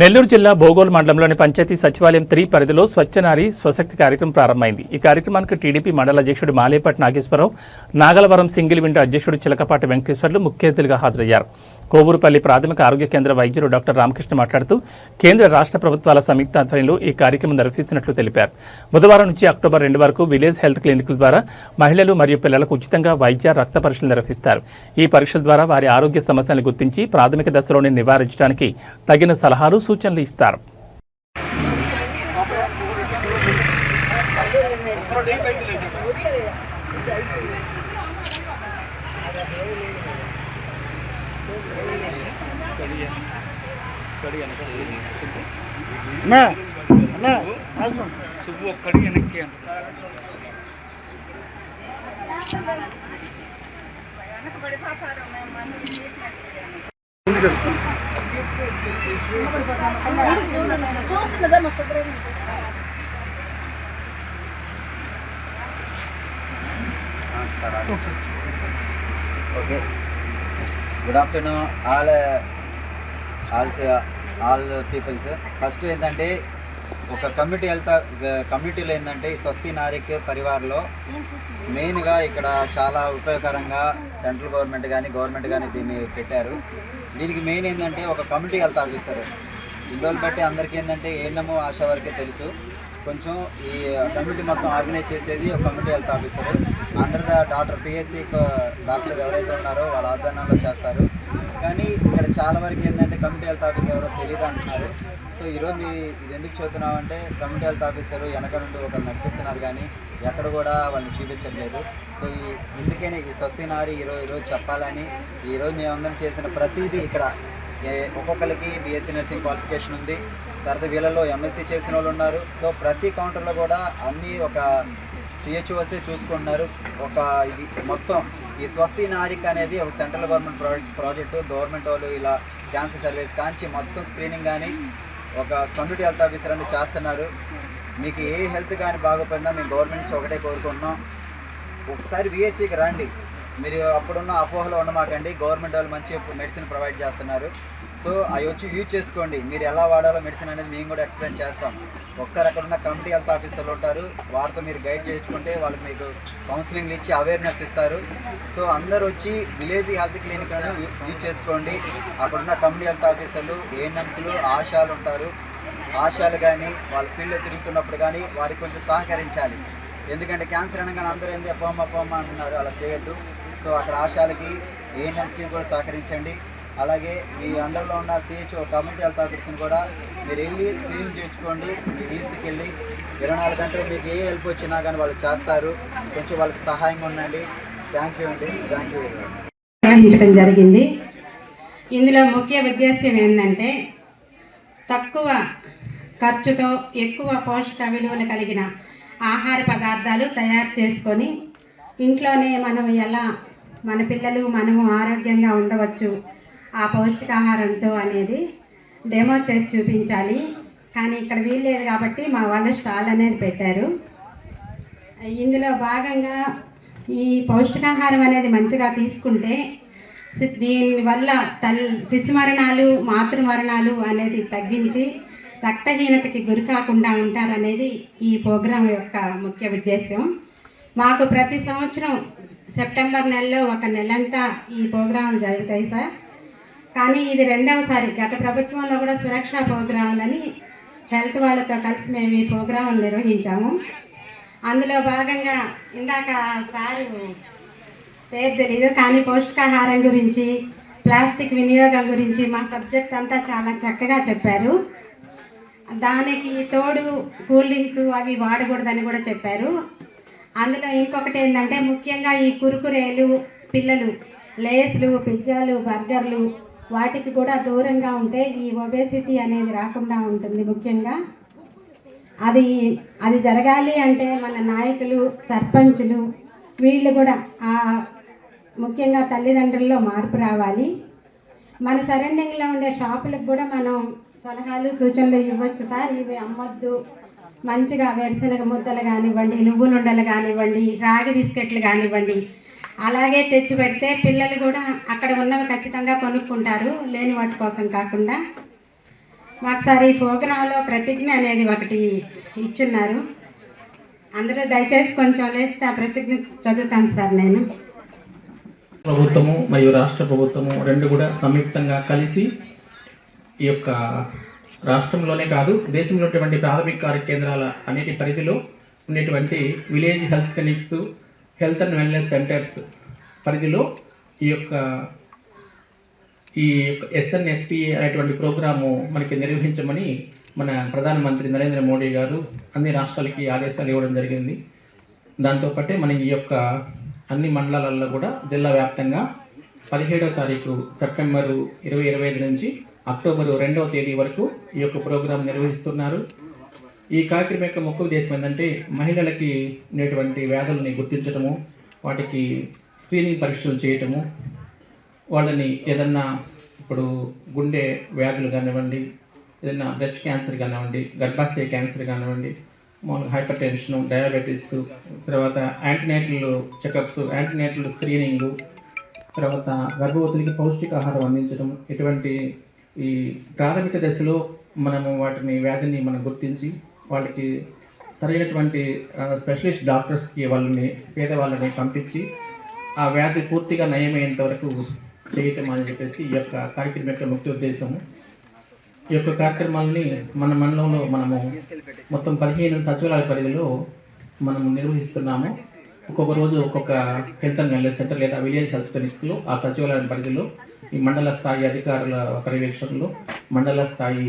నెల్లూరు జిల్లా బోగోలు మండలంలోని పంచాయతీ సచివాలయం త్రీ పరిధిలో స్వచ్ఛనారి స్వశక్తి కార్యక్రమం ప్రారంభమైంది. ఈ కార్యక్రమానికి టీడీపీ మండల అధ్యక్షుడు మాలేపట్ నాగేశ్వరరావు నాగలవరం సింగిల్ విండో అధ్యక్షుడు చిలకపాటి వెంకటేశ్వర్లు ముఖ్య అతిథులుగా హాజరయ్యారు. కోవూరుపల్లి ప్రాథమిక ఆరోగ్య కేంద్ర వైద్యుడు డాక్టర్ రామకృష్ణ మాట్లాడుతూ కేంద్ర రాష్ట్ర ప్రభుత్వాల సంయుక్త ఆధ్వర్యంలో ఈ కార్యక్రమం నిర్వహిస్తున్నట్లు తెలిపారు. బుధవారం నుంచి అక్టోబర్ రెండు వరకు విలేజ్ హెల్త్ క్లినిక్ల ద్వారా మహిళలు మరియు పిల్లలకు ఉచితంగా వైద్య రక్త పరీక్షలు నిర్వహిస్తారు. ఈ పరీక్షల ద్వారా వారి ఆరోగ్య సమస్యలను గుర్తించి ప్రాథమిక దశలోనే నివారించడానికి తగిన సలహాలు సూచనలు ఇస్తారు. అన్నా అన్నా అవసరం సుబ్బు ఒక్కడి వెనక్కి అన్న. చూస్తున్నదమ్మా శుభ్రంగా ఓకే గుడ్ ఆఫ్టర్నూన్ ఆల్ ఆల్స్ ఆల్ పీపుల్స్ ఫస్ట్ ఏంటంటే ఒక కమ్యూనిటీ వెళ్తా కమ్యూనిటీలో ఏంటంటే స్వస్తి నారిక్ పరివార్లో మెయిన్గా ఇక్కడ చాలా ఉపయోగకరంగా సెంట్రల్ గవర్నమెంట్ కానీ గవర్నమెంట్ కానీ దీన్ని పెట్టారు. దీనికి మెయిన్ ఏంటంటే ఒక కమ్యూనిటీ హెల్త్ ఆఫీసర్. ఇండోలు బట్టి అందరికీ ఏంటంటే ఏనమో ఆశా వరకే తెలుసు. కొంచెం ఈ కమ్యూనిటీ మొత్తం ఆర్గనైజ్ చేసేది ఒక community health officer. Under the doctor PSC doctor ఎవరైతే ఉన్నారో వాళ్ళ ఆధ్వర్యంలో చేస్తారు. కానీ ఇక్కడ చాలా వరకు ఏంటంటే కమ్యూనిటీ హెల్త్ ఆఫీసర్ ఎవరో తెలియదు అంటున్నారు. సో ఈరోజు మీ ఇది ఎందుకు చదువుతున్నాం అంటే కమ్యూనిటీ హెల్త్ ఆఫీసర్ వెనక నుండి ఒకరు నడిపిస్తున్నారు కానీ ఎక్కడ కూడా వాళ్ళని చూపించట్లేదు. సో ఈ ఇందుకనే ఈ స్వస్తి నారి ఈరోజు ఈరోజు చెప్పాలని ఈరోజు మేమందరం చేసిన ప్రతిదీ ఇక్కడ. ఒక్కొక్కరికి బీఎస్సీ నర్సింగ్ క్వాలిఫికేషన్ ఉంది. తర్వాత వీళ్ళలో ఎంఎస్సీ చేసిన వాళ్ళు ఉన్నారు. సో ప్రతి కౌంటర్లో కూడా అన్నీ ఒక సిహెచ్ఓసే చూసుకుంటున్నారు. ఒక ఇది మొత్తం ఈ స్వస్తి నారిక్ అనేది ఒక central government project project government వాళ్ళు ఇలా క్యాన్సర్ సర్వీస్ కాంచి మొత్తం స్క్రీనింగ్ కానీ ఒక కమ్యూనిటీ హెల్త్ ఆఫీసర్ అని చేస్తున్నారు. మీకు ఏ హెల్త్ కానీ బాగోపోయిందా మేము గవర్నమెంట్ నుంచి ఒకటే కోరుకుంటున్నాం. ఒకసారి విఎస్సికి రండి. మీరు అప్పుడున్న అపోహలో ఉండమాకండి. గవర్నమెంట్ వాళ్ళు మంచి మెడిసిన్ ప్రొవైడ్ చేస్తున్నారు. సో అవి వచ్చి యూజ్ చేసుకోండి. మీరు ఎలా వాడాలో మెడిసిన్ అనేది మేము కూడా ఎక్స్ప్లెయిన్ చేస్తాం. ఒకసారి అక్కడ ఉన్న కమిటీ హెల్త్ ఆఫీసర్లు ఉంటారు. వారితో మీరు గైడ్ చేయించుకుంటే వాళ్ళకి మీకు కౌన్సిలింగ్ ఇచ్చి అవేర్నెస్ ఇస్తారు. సో అందరూ వచ్చి విలేజ్ హెల్త్ క్లినిక్ యూజ్ చేసుకోండి. అక్కడున్న కమిటీ హెల్త్ ఆఫీసర్లు ఏఎన్ఎంస్లు ఆశాలు ఉంటారు. ఆశాలు కానీ వాళ్ళ ఫీల్డ్లో తిరుగుతున్నప్పుడు కానీ వారికి కొంచెం సహకరించాలి. ఎందుకంటే క్యాన్సర్ అనగానే అందరూ ఏంది పోమ్మ పోమ్మ అంటున్నారు అలా చేయొద్దు. సో అక్కడ ఆశాలకి ఏఎన్ఎంస్కి కూడా సహకరించండి. అలాగే మీ అండర్లో ఉన్న సిహెచ్ఓ కమ్యూనిటీ హెల్త్ ఆఫీసర్ని కూడా మీరు వెళ్ళి స్క్రీన్ చేయించుకోండి మీ వీసీకి వెళ్ళి ఇరవై నాలుగు గంటలు మీకు ఏ హెల్ప్ వచ్చినా కానీ వాళ్ళు చేస్తారు. కొంచెం వాళ్ళకి సహాయంగా ఉండండి. థ్యాంక్ యూ అండి. థ్యాంక్ యూ నిర్వహించడం జరిగింది. ఇందులో ముఖ్య ఉద్దేశ్యం ఏంటంటే తక్కువ ఖర్చుతో ఎక్కువ పోషక విలువలు కలిగిన ఆహార పదార్థాలు తయారు చేసుకొని ఇంట్లోనే మనం ఎలా మన పిల్లలు మనము ఆరోగ్యంగా ఉండవచ్చు. ఆ పౌష్టికాహారంతో అనేది డెమో చేసి చూపించాలి. కానీ ఇక్కడ వీల్లేదు కాబట్టి మా వాళ్ళు స్టాల్ అనేది పెట్టారు. ఇందులో భాగంగా ఈ పౌష్టికాహారం అనేది మంచిగా తీసుకుంటే దీనివల్ల తల్ శిశు మరణాలు మాతృ మరణాలు అనేది తగ్గించి రక్తహీనతకి గురి కాకుండా ఉంటారనేది ఈ ప్రోగ్రాం యొక్క ముఖ్య ఉద్దేశం మాకు ప్రతి సంవత్సరం సెప్టెంబర్ నెలలో ఒక నెలంతా ఈ ప్రోగ్రాం జరుగుతాయి సార్. కానీ ఇది రెండవసారి. గత ప్రభుత్వంలో కూడా సురక్ష ప్రోగ్రాంలని హెల్త్ వాళ్ళతో కలిసి మేము ఈ ప్రోగ్రాం నిర్వహించాము. అందులో భాగంగా ఇందాక సారు పేరు తెలీదు కానీ పౌష్టికాహారం గురించి ప్లాస్టిక్ వినియోగం గురించి మా సబ్జెక్ట్ అంతా చాలా చక్కగా చెప్పారు. దానికి తోడు కూల్ డ్రింక్స్ అవి వాడకూడదని కూడా చెప్పారు. అందులో ఇంకొకటి ఏంటంటే ముఖ్యంగా ఈ కురుకురేలు పిల్లలు లేస్లు పిజ్జాలు బర్గర్లు వాటికి కూడా దూరంగా ఉంటే ఈ ఒబేసిటీ అనేది రాకుండా ఉంటుంది ముఖ్యంగా. అది అది జరగాలి అంటే మన నాయకులు సర్పంచులు వీళ్ళు కూడా ఆ ముఖ్యంగా తల్లిదండ్రుల్లో మార్పు రావాలి. మన సరౌండింగ్లో ఉండే షాపులకు కూడా మనం సలహాలు సూచనలు ఇవ్వచ్చు సార్. ఇవి అమ్మొద్దు మంచిగా వేరుశనగ ముద్దలు కానివ్వండి నువ్వులుండలు కానివ్వండి రాగి బిస్కెట్లు కానివ్వండి అలాగే తెచ్చి పెడితే పిల్లలు కూడా అక్కడ ఉన్నవి ఖచ్చితంగా కొనుక్కుంటారు లేని వాటి కోసం కాకుండా. మాకు సార్ ఈ ప్రోగ్రాంలో ప్రతిజ్ఞ అనేది ఒకటి ఇచ్చున్నారు. అందరూ దయచేసి కొంచెం లేస్తే ఆ ప్రతిజ్ఞ చదువుతాను సార్ నేను. ప్రభుత్వము మరియు రాష్ట్ర ప్రభుత్వము రెండు కూడా సంయుక్తంగా కలిసి ఈ యొక్క రాష్ట్రంలోనే కాదు దేశంలో ఉన్నటువంటి ప్రాథమిక ఆరోగ్య కేంద్రాల అనేటి పరిధిలో ఉండేటువంటి village health clinics health and wellness centres పరిధిలో ఈ యొక్క ఈ ఎస్ఎన్ఎస్పి అనేటువంటి ప్రోగ్రాము మనకి నిర్వహించమని మన ప్రధానమంత్రి నరేంద్ర మోడీ గారు అన్ని రాష్ట్రాలకి ఆదేశాలు ఇవ్వడం జరిగింది. దాంతోపాటే మన ఈ యొక్క అన్ని మండలాలలో కూడా జిల్లా వ్యాప్తంగా పదిహేడవ తారీఖు సెప్టెంబరు ఇరవై ఇరవై ఐదు నుంచి అక్టోబరు రెండవ తేదీ వరకు ఈ యొక్క ప్రోగ్రాం నిర్వహిస్తున్నారు. ఈ కార్యక్రమం యొక్క ముఖ్య ఉద్దేశం ఏంటంటే మహిళలకి ఉండేటువంటి వ్యాధుల్ని గుర్తించడము వాటికి స్క్రీనింగ్ పరీక్షలు చేయటము వాళ్ళని ఏదన్నా ఇప్పుడు గుండె వ్యాధులు కానివ్వండి ఏదైనా బ్రెస్ట్ క్యాన్సర్ కానివ్వండి గర్భాశయ క్యాన్సర్ కానివ్వండి మామూలుగా హైపర్ టెన్షన్ డయాబెటీస్ తర్వాత యాంటీనేటల్ చెకప్స్ యాంటీనేటల్ స్క్రీనింగు తర్వాత గర్భవతులకి పౌష్టికాహారం అందించడం ఇటువంటి ఈ ప్రాథమిక దశలో మనము వాటిని వ్యాధిని మనం గుర్తించి వాళ్ళకి సరైనటువంటి స్పెషలిస్ట్ డాక్టర్స్కి వాళ్ళని పేదవాళ్ళని పంపించి ఆ వ్యాధి పూర్తిగా నయమయ్యేంత వరకు చేయటం అని చెప్పేసి ఈ యొక్క కార్యక్రమం యొక్క ముఖ్య ఉద్దేశము. ఈ యొక్క కార్యక్రమాలని మన మండలంలో మనము మొత్తం పదిహేను సచివాలయ పరిధిలో మనము నిర్వహిస్తున్నాము. ఒక్కొక్క రోజు ఒక్కొక్క సెంటర్ నెల సెంటర్ లేదా విలేజ్ హెల్త్ క్లినిక్స్లో ఆ సచివాలయం పరిధిలో ఈ మండల స్థాయి అధికారుల పర్యవేక్షణలో మండల స్థాయి